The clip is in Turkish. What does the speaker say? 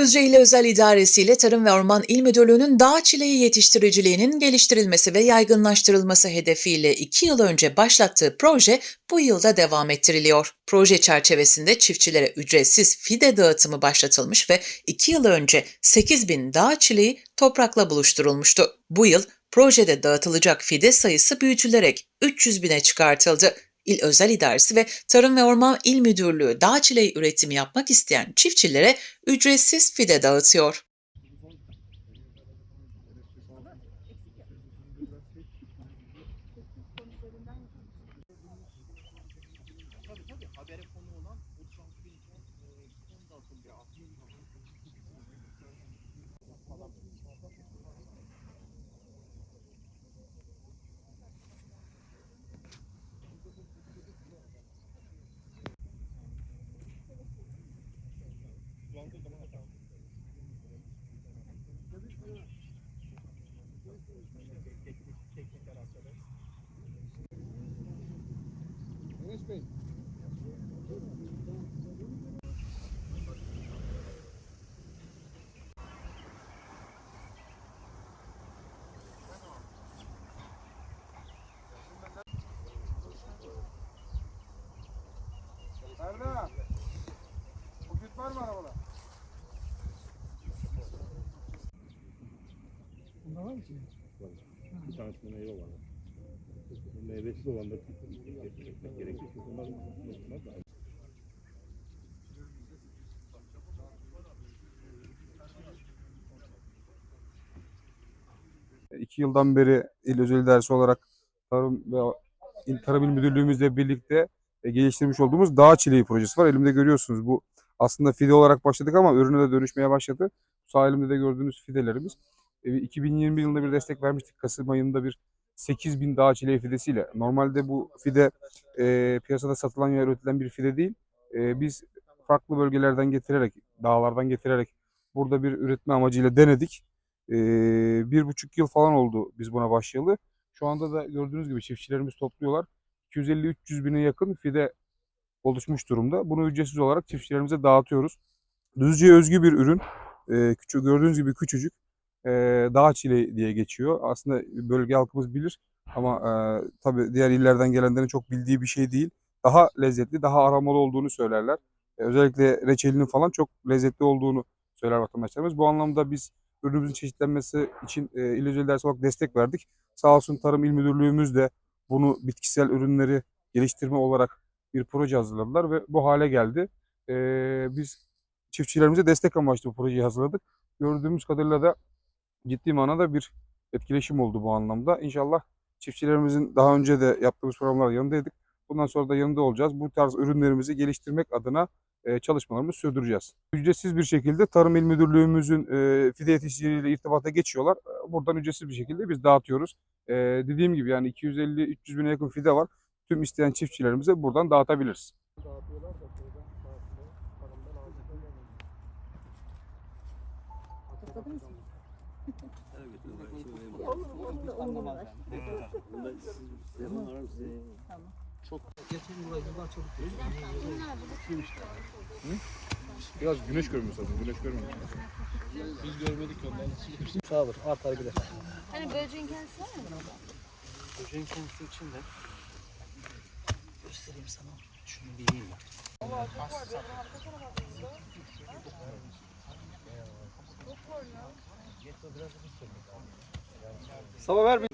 Düzce İl Özel İdaresi ile Tarım ve Orman İl Müdürlüğü'nün dağ çileği yetiştiriciliğinin geliştirilmesi ve yaygınlaştırılması hedefiyle 2 yıl önce başlattığı proje bu yılda devam ettiriliyor. Proje çerçevesinde çiftçilere ücretsiz fide dağıtımı başlatılmış ve 2 yıl önce 8 bin dağ çileği toprakla buluşturulmuştu. Bu yıl projede dağıtılacak fide sayısı büyütülerek 300 bine çıkartıldı. İl Özel İdaresi ve Tarım ve Orman İl Müdürlüğü dağ çileği üretimi yapmak isteyen çiftçilere ücretsiz fide dağıtıyor. Ferda. Bugün var mı arabada? Bir tanesinde meyve var. Meyvesiz olan da getirmek gerekir. Çünkü da İki yıldan beri İl Özel İdaresi olarak Tarım ve İl Tarım İl Müdürlüğümüzle birlikte e, geliştirmiş olduğumuz dağ çileği projesi var. Elimde görüyorsunuz bu aslında fide olarak başladık ama ürüne de dönüşmeye başladı. Sağ elimde de gördüğünüz fidelerimiz. E, 2020 yılında bir destek vermiştik. Kasım ayında bir 8 bin dağ çileği fidesiyle. Normalde bu fide e, piyasada satılan ya üretilen bir fide değil. E, biz farklı bölgelerden getirerek, dağlardan getirerek burada bir üretme amacıyla denedik. E, bir buçuk yıl falan oldu biz buna başlayalı. Şu anda da gördüğünüz gibi çiftçilerimiz topluyorlar. 250-300 bine yakın fide oluşmuş durumda. Bunu ücretsiz olarak çiftçilerimize dağıtıyoruz. Düzce'ye özgü bir ürün. E, küçük, gördüğünüz gibi küçücük. E, dağ çileği diye geçiyor. Aslında bölge halkımız bilir ama e, tabii diğer illerden gelenlerin çok bildiği bir şey değil. Daha lezzetli, daha aromalı olduğunu söylerler. E, özellikle reçelinin falan çok lezzetli olduğunu söyler vatandaşlarımız. Bu anlamda biz ürünümüzün çeşitlenmesi için e, İl Özel Dersi olarak destek verdik. Sağ olsun Tarım İl Müdürlüğümüz de bunu bitkisel ürünleri geliştirme olarak bir proje hazırladılar ve bu hale geldi. E, biz çiftçilerimize destek amaçlı bu projeyi hazırladık. Gördüğümüz kadarıyla da ciddi manada bir etkileşim oldu bu anlamda. İnşallah çiftçilerimizin daha önce de yaptığımız programlarda yanındaydık. Bundan sonra da yanında olacağız. Bu tarz ürünlerimizi geliştirmek adına çalışmalarımızı sürdüreceğiz. Ücretsiz bir şekilde Tarım İl Müdürlüğümüzün fide yetiştiricileriyle irtibata geçiyorlar. Buradan ücretsiz bir şekilde biz dağıtıyoruz. Dediğim gibi yani 250-300 bine yakın fide var. Tüm isteyen çiftçilerimize buradan dağıtabiliriz. Biraz güneş görmüyor zaten. Güneş görmüyor. Sağdır, artar gider. Hani böceğin kendisi var mı? Böceğin kendisi için de göstereyim sana. Şunu bileyim ben. Sabah ver